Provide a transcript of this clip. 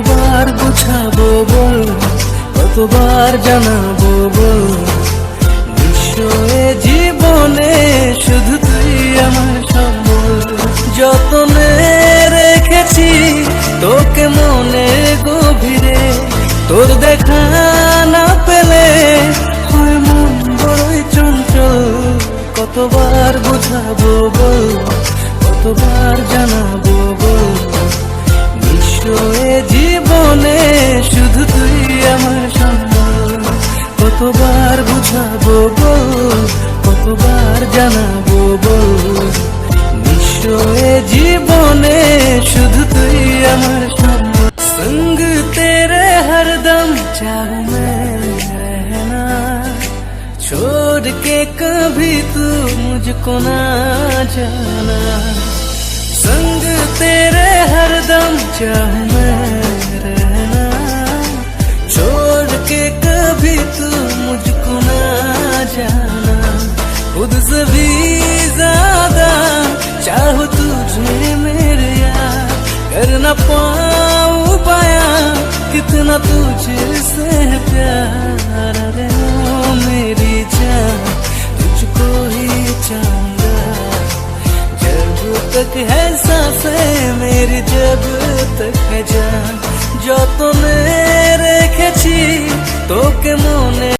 বুঝাবো বল, কতবার জানাব বল? বিশ্বয়ে জীবনে শুধু তুই আমার সম্বল। যতনে রেখেছি তোকে মনে গভীরে, তোর দেখা কতবার জানাবো বল বিশ্বয়ে জীবনে শুধু তুই আমার সম্বল संग तेरे हरदम चाहूं मैं रहना छोड़ के कभी तू मुझको ना जाना संग तेरे हरदम चाहूं खुद से भी ज़्यादा चाहो तुझे मेरे यार। पाया कितना तुझसे प्यार। रे मेरी जान, तुझको ही चाहूँगा। जब तक है साँसें मेरी, जब